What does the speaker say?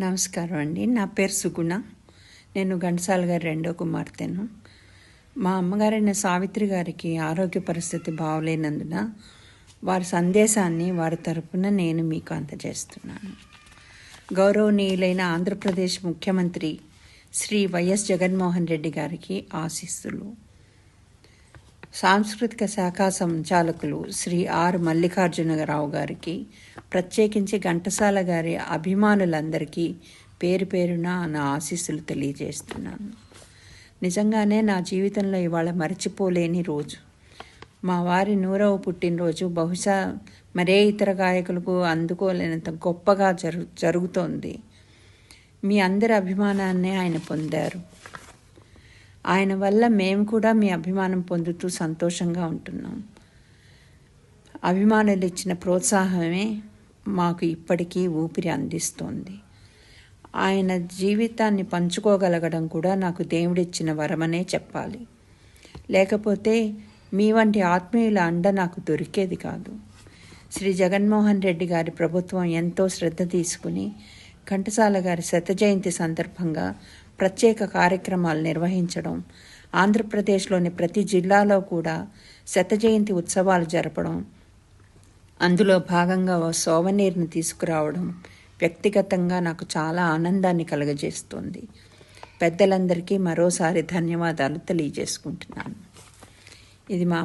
నమస్కారం అండి. నా పేరు సుగుణ. నేను ఘంటసాల గారి రెండో కుమార్తెను. మా అమ్మగారైన సావిత్రి గారికి ఆరోగ్య పరిస్థితి బాగలేనందున వారి సందేశాన్ని వారి తరపున నేను మీకు అందజేస్తున్నాను. గౌరవనీయులైన ఆంధ్రప్రదేశ్ ముఖ్యమంత్రి శ్రీ వైఎస్ జగన్మోహన్ రెడ్డి గారికి ఆశీస్సులు. సాంస్కృతిక శాఖ సంచాలకులు శ్రీ ఆర్ మల్లికార్జునరావు గారికి ప్రత్యేకించి ఘంటసాల గారి అభిమానులందరికీ పేరు పేరున నా ఆశీస్సులు తెలియజేస్తున్నాను. నిజంగానే నా జీవితంలో ఇవాళ మర్చిపోలేని రోజు. మా వారి నూరవ పుట్టినరోజు బహుశా మరే ఇతర గాయకులకు అందుకోలేనంత గొప్పగా జరు జరుగుతోంది. మీ అందరి అభిమానాన్ని ఆయన పొందారు. ఆయన వల్ల మేము కూడా మీ అభిమానం పొందుతూ సంతోషంగా ఉంటున్నాం. అభిమానులు ఇచ్చిన ప్రోత్సాహమే మాకు ఇప్పటికీ ఊపిరి అందిస్తోంది. ఆయన జీవితాన్ని పంచుకోగలగడం కూడా నాకు దేవుడిచ్చిన వరమనే చెప్పాలి. లేకపోతే మీ వంటి ఆత్మీయుల అండ నాకు దొరికేది కాదు. శ్రీ జగన్మోహన్ రెడ్డి గారి ప్రభుత్వం ఎంతో శ్రద్ధ తీసుకుని ఘంటసాల గారి శత జయంతి సందర్భంగా ప్రత్యేక కార్యక్రమాలు నిర్వహించడం ఆంధ్రప్రదేశ్లోని ప్రతి జిల్లాలో కూడా శత జయంతి ఉత్సవాలు జరపడం అందులో భాగంగా ఓ సోవనీర్ని తీసుకురావడం వ్యక్తిగతంగా నాకు చాలా ఆనందాన్ని కలుగజేస్తుంది. పెద్దలందరికీ మరోసారి ధన్యవాదాలు తెలియజేసుకుంటున్నాను. ఇది మా